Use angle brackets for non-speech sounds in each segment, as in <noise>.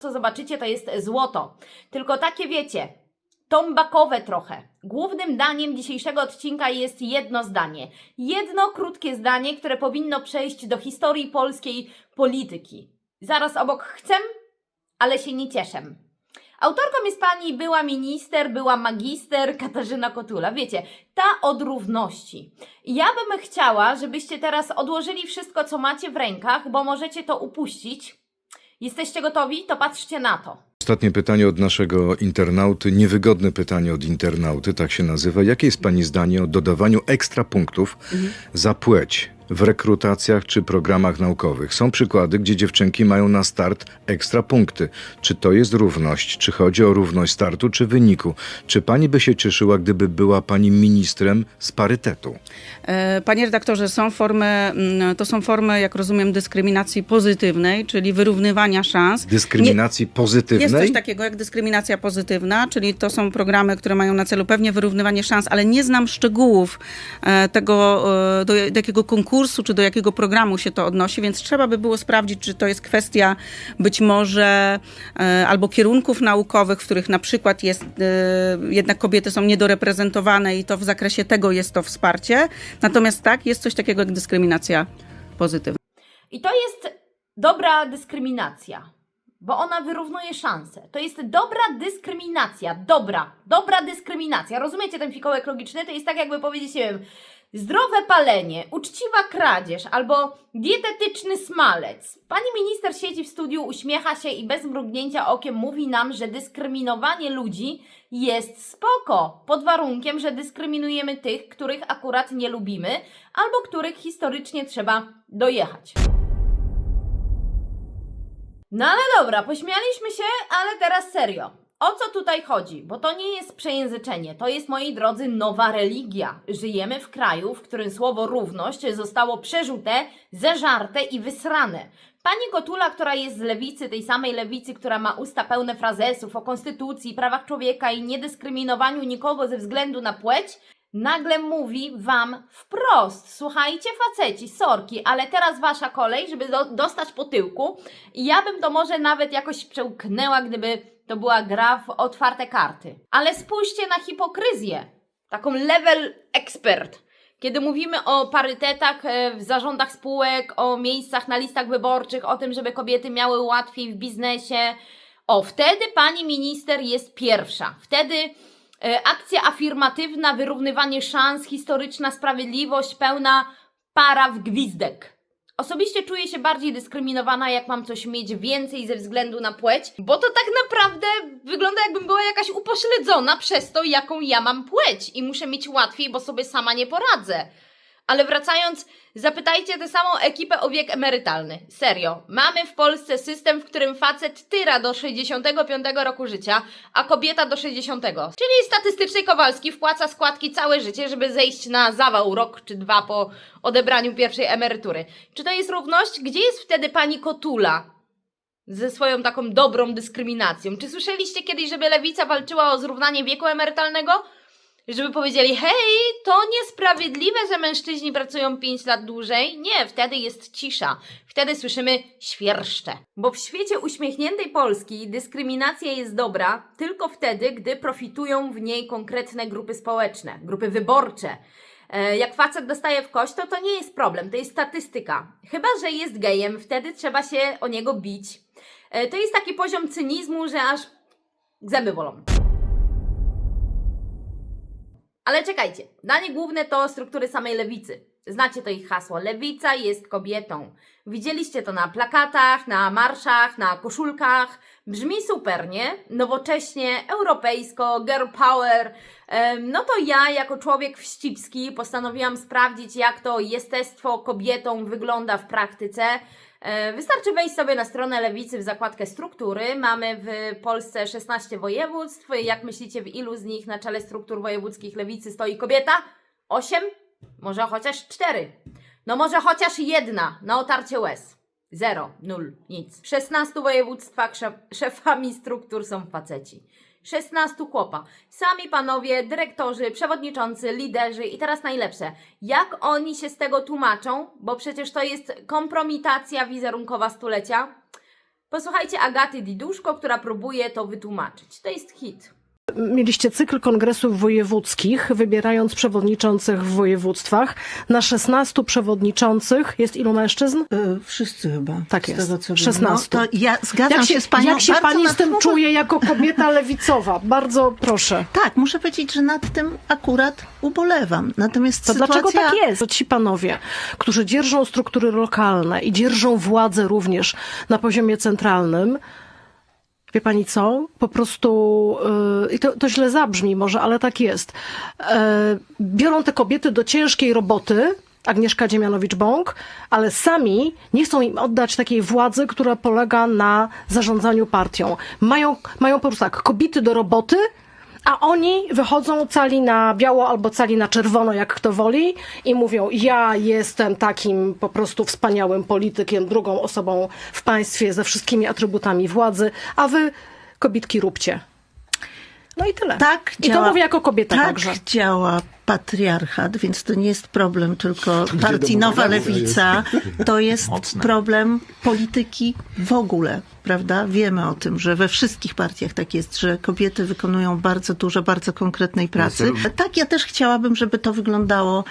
co zobaczycie, to jest złoto. Tylko takie wiecie, tombakowe trochę. Głównym daniem dzisiejszego odcinka jest jedno zdanie. Jedno krótkie zdanie, które powinno przejść do historii polskiej polityki. Zaraz obok chcę, ale się nie cieszę. Autorką jest pani była minister, była magister Katarzyna Kotula. Wiecie, ta od równości. Ja bym chciała, żebyście teraz odłożyli wszystko, co macie w rękach, bo możecie to upuścić. Jesteście gotowi? To patrzcie na to. Ostatnie pytanie od naszego internauty, niewygodne pytanie od internauty, tak się nazywa. Jakie jest Pani zdanie o dodawaniu ekstra punktów za płeć w rekrutacjach czy programach naukowych? Są przykłady, gdzie dziewczynki mają na start ekstra punkty. Czy to jest równość? Czy chodzi o równość startu czy wyniku? Czy Pani by się cieszyła, gdyby była Pani ministrem z parytetu? E, Panie redaktorze, są formy, mm, to są formy, jak rozumiem, dyskryminacji pozytywnej, czyli wyrównywania szans. Dyskryminacji pozytywnej? Jest coś takiego jak dyskryminacja pozytywna, czyli to są programy, które mają na celu pewnie wyrównywanie szans, ale nie znam szczegółów e, tego, e, do jakiego konkursu czy do jakiego programu się to odnosi, więc trzeba by było sprawdzić, czy to jest kwestia być może e, albo kierunków naukowych, w których na przykład jest, e, jednak kobiety są niedoreprezentowane i to w zakresie tego jest to wsparcie. Natomiast tak, jest coś takiego jak dyskryminacja pozytywna. I to jest dobra dyskryminacja, bo ona wyrównuje szanse. To jest dobra dyskryminacja. Dobra, dobra dyskryminacja. Rozumiecie ten fikołek logiczny? To jest tak, jakby powiedzieć, nie wiem, zdrowe palenie, uczciwa kradzież albo dietetyczny smalec. Pani minister siedzi w studiu, uśmiecha się i bez mrugnięcia okiem mówi nam, że dyskryminowanie ludzi jest spoko, pod warunkiem, że dyskryminujemy tych, których akurat nie lubimy albo których historycznie trzeba dojechać. No ale dobra, pośmialiśmy się, ale teraz serio. O co tutaj chodzi? Bo to nie jest przejęzyczenie, to jest, moi drodzy, nowa religia. Żyjemy w kraju, w którym słowo równość zostało przerzute, zeżarte i wysrane. Pani Kotula, która jest z lewicy, tej samej lewicy, która ma usta pełne frazesów o konstytucji, prawach człowieka i niedyskryminowaniu nikogo ze względu na płeć, nagle mówi wam wprost: Słuchajcie, faceci, sorki, ale teraz wasza kolej, żeby do, dostać po tyłku. I ja bym to może nawet jakoś przełknęła, gdyby to była gra w otwarte karty. Ale spójrzcie na hipokryzję. Taką level expert. Kiedy mówimy o parytetach e, w zarządach spółek, o miejscach na listach wyborczych, o tym, żeby kobiety miały łatwiej w biznesie, o wtedy pani minister jest pierwsza. Wtedy e, akcja afirmatywna, wyrównywanie szans, historyczna sprawiedliwość, pełna para w gwizdek. Osobiście czuję się bardziej dyskryminowana, jak mam coś mieć więcej ze względu na płeć, bo to tak naprawdę wygląda jakbym była jakaś upośledzona przez to, jaką ja mam płeć i muszę mieć łatwiej, bo sobie sama nie poradzę. Ale wracając, zapytajcie tę samą ekipę o wiek emerytalny. Serio, mamy w Polsce system, w którym facet tyra do 65 roku życia, a kobieta do 60. Czyli statystycznie Kowalski wpłaca składki całe życie, żeby zejść na zawał rok czy dwa po odebraniu pierwszej emerytury. Czy to jest równość? Gdzie jest wtedy pani Kotula? Ze swoją taką dobrą dyskryminacją. Czy słyszeliście kiedyś, żeby lewica walczyła o zrównanie wieku emerytalnego? Żeby powiedzieli, hej, to niesprawiedliwe, że mężczyźni pracują 5 lat dłużej. Nie, wtedy jest cisza. Wtedy słyszymy świerszcze. Bo w świecie uśmiechniętej Polski dyskryminacja jest dobra tylko wtedy, gdy profitują w niej konkretne grupy społeczne, grupy wyborcze. E, Jak facet dostaje w kość, to to nie jest problem, to jest statystyka. Chyba, że jest gejem, wtedy trzeba się o niego bić. E, To jest taki poziom cynizmu, że aż zęby bolą. Ale czekajcie, danie główne to struktury samej lewicy. Znacie to ich hasło. Lewica jest kobietą. Widzieliście to na plakatach, na marszach, na koszulkach. Brzmi super, nie? Nowocześnie, europejsko, girl power. No to ja, jako człowiek wścibski, postanowiłam sprawdzić, jak to jestestwo kobietą wygląda w praktyce. E, Wystarczy wejść sobie na stronę Lewicy w zakładkę struktury. Mamy w Polsce 16 województw. Jak myślicie, w ilu z nich na czele struktur wojewódzkich Lewicy stoi kobieta? 8? Może chociaż 4? No może chociaż jedna na otarcie łez. Zero, nul, nic. W 16 województwach szef, szefami struktur są faceci. 16 chłopa. Sami panowie, dyrektorzy, przewodniczący, liderzy i teraz najlepsze. Jak oni się z tego tłumaczą? Bo przecież to jest kompromitacja wizerunkowa stulecia. Posłuchajcie Agaty Diduszko, która próbuje to wytłumaczyć. To jest hit. Mieliście cykl kongresów wojewódzkich, wybierając przewodniczących w województwach. Na 16 przewodniczących jest ilu mężczyzn? Y, Wszyscy chyba. Tak jest. Tego, co wiem. 16. No, to ja zgadzam Jak się, się, z panią. jak się pani z tym czuje jako kobieta <laughs> lewicowa? Bardzo proszę. Tak, muszę powiedzieć, że nad tym akurat ubolewam. Natomiast To sytuacja... dlaczego tak jest? Że ci panowie, którzy dzierżą struktury lokalne i dzierżą władzę również na poziomie centralnym, wie pani co? Po prostu, yy, i to, to źle zabrzmi może, ale tak jest. Yy, biorą te kobiety do ciężkiej roboty, Agnieszka Dziemianowicz-Bąk, ale sami nie chcą im oddać takiej władzy, która polega na zarządzaniu partią. Mają, mają po prostu tak, kobiety do roboty, a oni wychodzą cali na biało albo cali na czerwono, jak kto woli, i mówią: Ja jestem takim po prostu wspaniałym politykiem, drugą osobą w państwie ze wszystkimi atrybutami władzy, a wy, kobitki, róbcie. No i tyle. Tak I działa, to mówię jako kobieta tak także. działa patriarchat, więc to nie jest problem tylko partii Nowa Lewica, to jest Mocne. problem polityki w ogóle, prawda? Wiemy o tym, że we wszystkich partiach tak jest, że kobiety wykonują bardzo dużo, bardzo konkretnej pracy. Tak, ja też chciałabym, żeby to wyglądało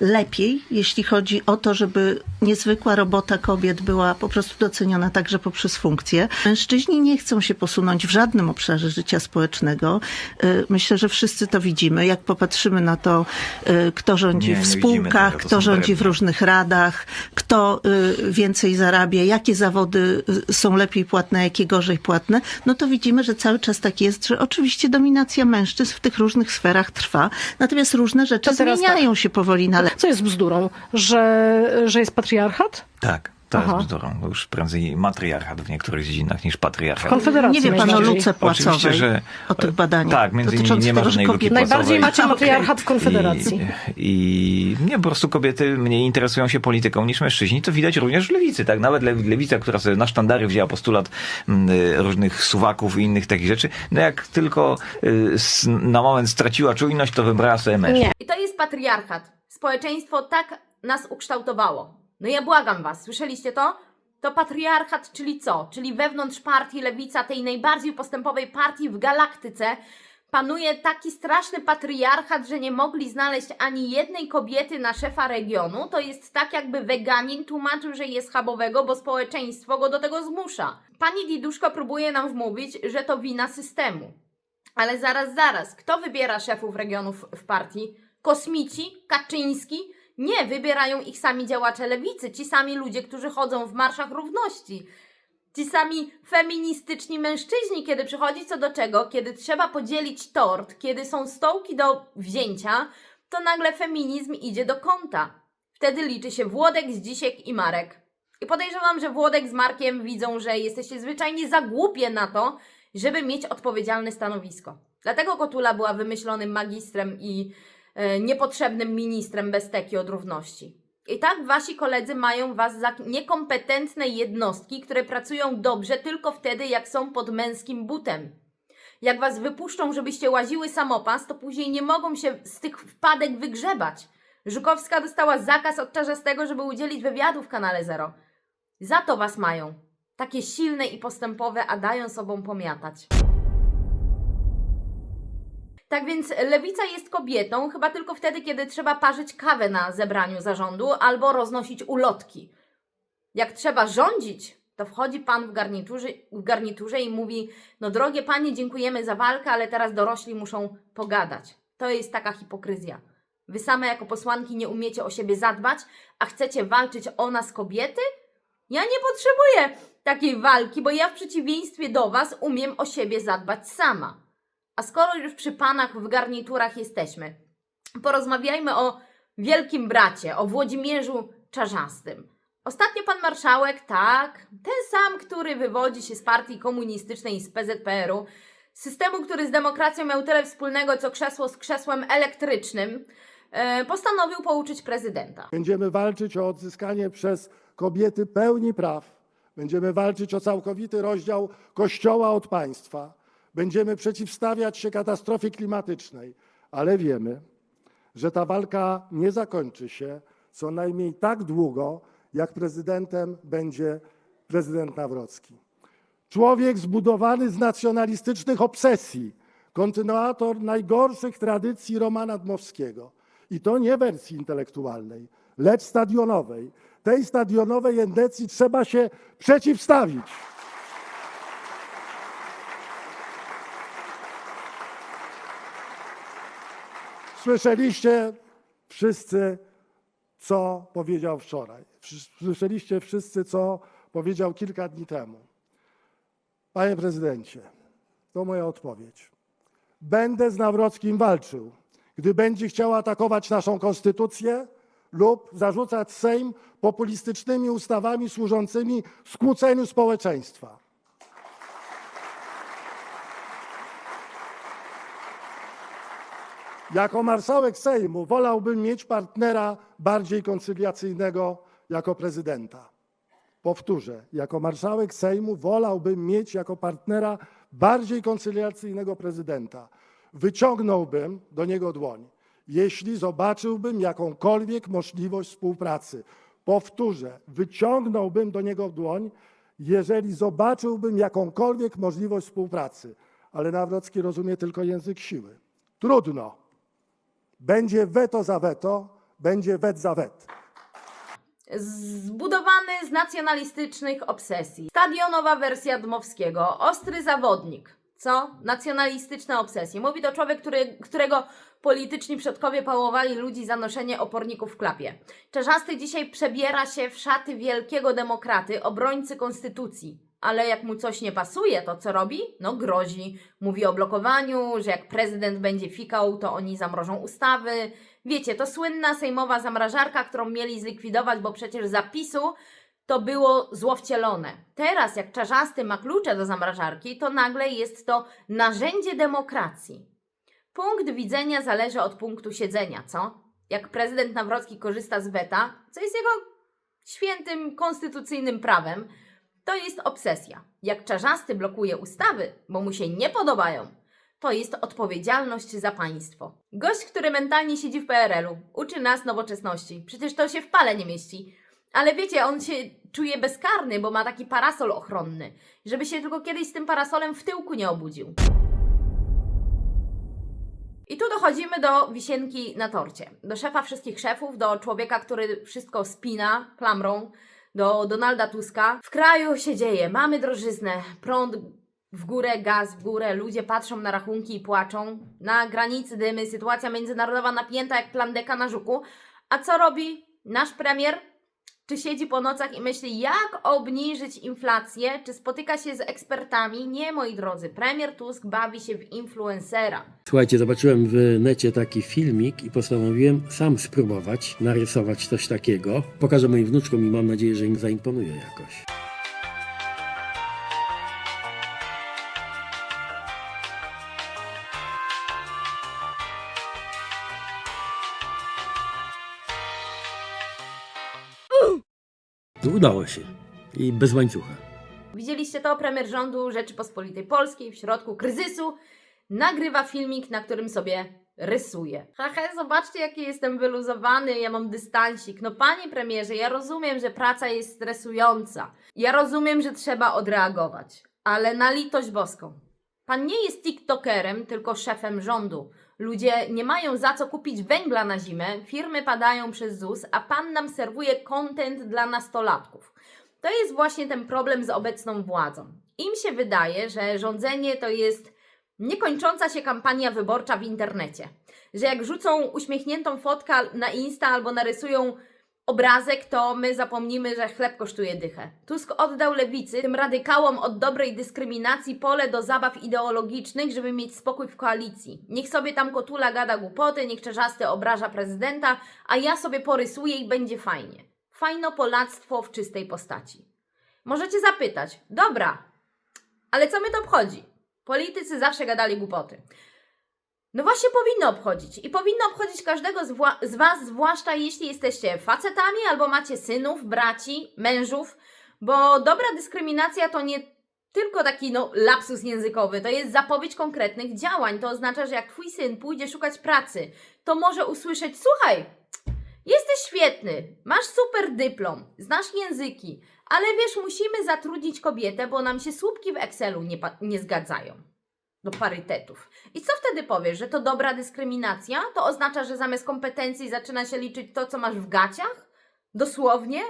lepiej, jeśli chodzi o to, żeby niezwykła robota kobiet była po prostu doceniona także poprzez funkcję. Mężczyźni nie chcą się posunąć w żadnym obszarze życia społecznego. E, Myślę, że wszyscy to widzimy. Jak popatrzymy na to, e, kto rządzi Nie, w spółkach, tego, to kto rządzi w różnych radach, kto y, więcej zarabia, jakie zawody y, są lepiej płatne, jakie gorzej płatne, no to widzimy, że cały czas tak jest, że oczywiście dominacja mężczyzn w tych różnych sferach trwa, natomiast różne rzeczy zmieniają się powoli Co jest bzdurą? Że, że jest patriarchat? Tak, to Aha. jest bzdurą. Już prędzej matriarchat w niektórych dziedzinach niż patriarchat. Konfederacji Nie wie pan o luce Oczywiście, płacowej, że o tych badaniach Tak, między innymi nie ma tego, żadnej luki Najbardziej macie matriarchat w Konfederacji. I, I nie, po prostu kobiety mniej interesują się polityką niż mężczyźni. To widać również w lewicy, tak? Nawet le- lewica, która sobie na sztandary wzięła postulat mm, y, różnych suwaków i innych takich rzeczy, no jak tylko y, na moment straciła czujność, to wybrała sobie mężczyzn. Nie. I to jest patriarchat. Społeczeństwo tak nas ukształtowało. No ja błagam was, słyszeliście to? To patriarchat, czyli co? Czyli wewnątrz partii lewica, tej najbardziej postępowej partii w galaktyce, panuje taki straszny patriarchat, że nie mogli znaleźć ani jednej kobiety na szefa regionu. To jest tak, jakby weganin tłumaczył, że jest schabowego, bo społeczeństwo go do tego zmusza. Pani Diduszko próbuje nam wmówić, że to wina systemu. Ale zaraz, zaraz, kto wybiera szefów regionów w partii? Kosmici? Kaczyński? Nie, wybierają ich sami działacze lewicy, ci sami ludzie, którzy chodzą w marszach równości. Ci sami feministyczni mężczyźni, kiedy przychodzi co do czego, kiedy trzeba podzielić tort, kiedy są stołki do wzięcia, to nagle feminizm idzie do kąta. Wtedy liczy się Włodek, Zdzisiek i Marek. I podejrzewam, że Włodek z Markiem widzą, że jesteście zwyczajnie za głupie na to, żeby mieć odpowiedzialne stanowisko. Dlatego Kotula była wymyślonym magistrem i niepotrzebnym ministrem bez teki od równości. I tak wasi koledzy mają was za niekompetentne jednostki, które pracują dobrze tylko wtedy, jak są pod męskim butem. Jak was wypuszczą, żebyście łaziły samopas, to później nie mogą się z tych wpadek wygrzebać. Żukowska dostała zakaz od Czarzastego, żeby udzielić wywiadu w kanale Zero. Za to was mają. Takie silne i postępowe, a dają sobą pomiatać. Tak więc lewica jest kobietą chyba tylko wtedy, kiedy trzeba parzyć kawę na zebraniu zarządu albo roznosić ulotki. Jak trzeba rządzić, to wchodzi pan w garniturze, w garniturze i mówi: No, drogie panie, dziękujemy za walkę, ale teraz dorośli muszą pogadać. To jest taka hipokryzja. Wy same jako posłanki nie umiecie o siebie zadbać, a chcecie walczyć o nas kobiety? Ja nie potrzebuję takiej walki, bo ja w przeciwieństwie do Was umiem o siebie zadbać sama. A skoro już przy panach w garniturach jesteśmy, porozmawiajmy o wielkim bracie, o Włodzimierzu Czarzastym. Ostatnio pan marszałek, tak, ten sam, który wywodzi się z partii komunistycznej i z PZPR-u, systemu, który z demokracją miał tyle wspólnego, co krzesło z krzesłem elektrycznym, e, postanowił pouczyć prezydenta. Będziemy walczyć o odzyskanie przez kobiety pełni praw. Będziemy walczyć o całkowity rozdział Kościoła od państwa. Będziemy przeciwstawiać się katastrofie klimatycznej, ale wiemy, że ta walka nie zakończy się co najmniej tak długo, jak prezydentem będzie prezydent Nawrocki. Człowiek zbudowany z nacjonalistycznych obsesji, kontynuator najgorszych tradycji Romana Dmowskiego. I to nie wersji intelektualnej, lecz stadionowej. Tej stadionowej endecji trzeba się przeciwstawić. Słyszeliście wszyscy, co powiedział wczoraj. Słyszeliście wszyscy, co powiedział kilka dni temu. Panie prezydencie, to moja odpowiedź. Będę z Nawrockim walczył, gdy będzie chciał atakować naszą konstytucję lub zarzucać Sejm populistycznymi ustawami służącymi skłóceniu społeczeństwa. Jako marszałek Sejmu wolałbym mieć partnera bardziej koncyliacyjnego jako prezydenta. Powtórzę, jako marszałek Sejmu wolałbym mieć jako partnera bardziej koncyliacyjnego prezydenta. Wyciągnąłbym do niego dłoń, jeśli zobaczyłbym jakąkolwiek możliwość współpracy. Powtórzę, wyciągnąłbym do niego dłoń, jeżeli zobaczyłbym jakąkolwiek możliwość współpracy. Ale Nawrocki rozumie tylko język siły. Trudno. Będzie weto za weto, będzie wet za wet. Zbudowany z nacjonalistycznych obsesji. Stadionowa wersja Dmowskiego. Ostry zawodnik. Co? Nacjonalistyczne obsesje. Mówi to człowiek, który, którego polityczni przodkowie pałowali ludzi za noszenie oporników w klapie. Czerzasty dzisiaj przebiera się w szaty wielkiego demokraty, obrońcy konstytucji. Ale jak mu coś nie pasuje, to co robi? No grozi. Mówi o blokowaniu, że jak prezydent będzie fikał, to oni zamrożą ustawy. Wiecie, to słynna sejmowa zamrażarka, którą mieli zlikwidować, bo przecież zapisu to było złowcielone. Teraz, jak czarzasty ma klucze do zamrażarki, to nagle jest to narzędzie demokracji. Punkt widzenia zależy od punktu siedzenia, co? Jak prezydent Nawrocki korzysta z weta, co jest jego świętym konstytucyjnym prawem, to jest obsesja. Jak czarzasty blokuje ustawy, bo mu się nie podobają, to jest odpowiedzialność za państwo. Gość, który mentalnie siedzi w PRL-u, uczy nas nowoczesności. Przecież to się w pale nie mieści. Ale wiecie, on się czuje bezkarny, bo ma taki parasol ochronny. Żeby się tylko kiedyś z tym parasolem w tyłku nie obudził. I tu dochodzimy do wisienki na torcie. Do szefa wszystkich szefów, do człowieka, który wszystko spina klamrą, do Donalda Tuska. W kraju się dzieje, mamy drożyznę, prąd w górę, gaz w górę, ludzie patrzą na rachunki i płaczą. Na granicy dymy, sytuacja międzynarodowa napięta jak plandeka na żuku. A co robi nasz premier? Czy siedzi po nocach i myśli, jak obniżyć inflację? Czy spotyka się z ekspertami? Nie, moi drodzy. Premier Tusk bawi się w influencera. Słuchajcie, zobaczyłem w necie taki filmik i postanowiłem sam spróbować narysować coś takiego. Pokażę moim wnuczkom i mam nadzieję, że im zaimponuje jakoś. Udało się. I bez łańcucha. Widzieliście to? Premier rządu Rzeczypospolitej Polskiej w środku kryzysu nagrywa filmik, na którym sobie rysuje. Haha, zobaczcie jaki jestem wyluzowany, ja mam dystansik. No panie premierze, ja rozumiem, że praca jest stresująca. Ja rozumiem, że trzeba odreagować. Ale na litość boską. Pan nie jest tiktokerem, tylko szefem rządu. Ludzie nie mają za co kupić węgla na zimę, firmy padają przez ZUS, a pan nam serwuje content dla nastolatków. To jest właśnie ten problem z obecną władzą. Im się wydaje, że rządzenie to jest niekończąca się kampania wyborcza w internecie. Że jak rzucą uśmiechniętą fotkę na Insta albo narysują obrazek, to my zapomnimy, że chleb kosztuje dychę. Tusk oddał lewicy, tym radykałom od dobrej dyskryminacji, pole do zabaw ideologicznych, żeby mieć spokój w koalicji. Niech sobie tam kotula gada głupoty, niech czerzasty obraża prezydenta, a ja sobie porysuję i będzie fajnie. Fajno polactwo w czystej postaci. Możecie zapytać, dobra, ale co mnie to obchodzi? Politycy zawsze gadali głupoty. No właśnie powinno obchodzić. I powinno obchodzić każdego z, z Was, zwłaszcza jeśli jesteście facetami albo macie synów, braci, mężów, bo dobra dyskryminacja to nie tylko taki no, lapsus językowy, to jest zapowiedź konkretnych działań. To oznacza, że jak Twój syn pójdzie szukać pracy, to może usłyszeć: Słuchaj, jesteś świetny, masz super dyplom, znasz języki, Ale wiesz, musimy zatrudnić kobietę, bo nam się słupki w Excelu nie, nie zgadzają do parytetów. I co wtedy powiesz, że to dobra dyskryminacja? To oznacza, że zamiast kompetencji zaczyna się liczyć to, co masz w gaciach? Dosłownie?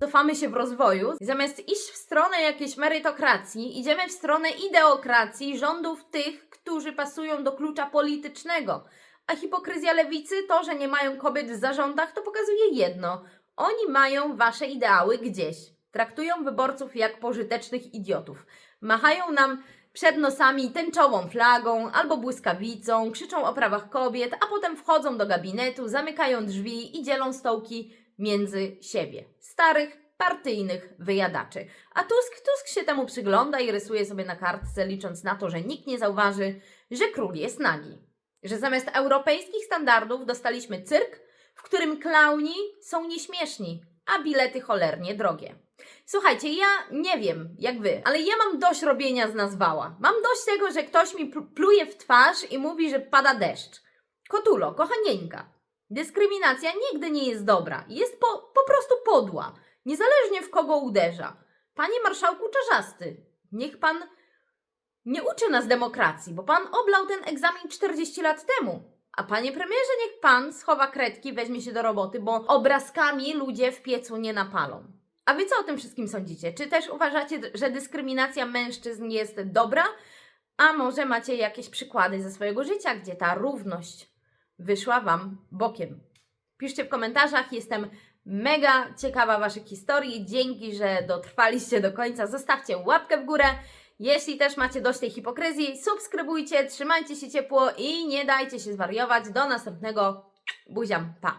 Cofamy się w rozwoju. Zamiast iść w stronę jakiejś merytokracji, idziemy w stronę ideokracji rządów tych, którzy pasują do klucza politycznego. A hipokryzja lewicy, to, że nie mają kobiet w zarządach, to pokazuje jedno. Oni mają wasze ideały gdzieś. Traktują wyborców jak pożytecznych idiotów. Machają nam przed nosami tęczową flagą albo błyskawicą, krzyczą o prawach kobiet, a potem wchodzą do gabinetu, zamykają drzwi i dzielą stołki między siebie. Starych, partyjnych wyjadaczy. A Tusk, Tusk się temu przygląda i rysuje sobie na kartce, licząc na to, że nikt nie zauważy, że król jest nagi. Że zamiast europejskich standardów dostaliśmy cyrk, w którym klauni są nieśmieszni, a bilety cholernie drogie. Słuchajcie, ja nie wiem jak wy, ale ja mam dość robienia z nazwała. Mam dość tego, że ktoś mi pl- pluje w twarz i mówi, że pada deszcz. Kotulo, kochanieńka, dyskryminacja nigdy nie jest dobra. Jest po, po prostu podła. Niezależnie w kogo uderza. Panie marszałku Czarzasty, niech pan nie uczy nas demokracji, bo pan oblał ten egzamin 40 lat temu. A panie premierze, niech pan schowa kredki, weźmie się do roboty, bo obrazkami ludzie w piecu nie napalą. A wy co o tym wszystkim sądzicie? Czy też uważacie, że dyskryminacja mężczyzn jest dobra? A może macie jakieś przykłady ze swojego życia, gdzie ta równość wyszła wam bokiem? Piszcie w komentarzach, jestem mega ciekawa Waszych historii. Dzięki, że dotrwaliście do końca. Zostawcie łapkę w górę. Jeśli też macie dość tej hipokryzji, subskrybujcie, trzymajcie się ciepło i nie dajcie się zwariować. Do następnego. Buziam, pa!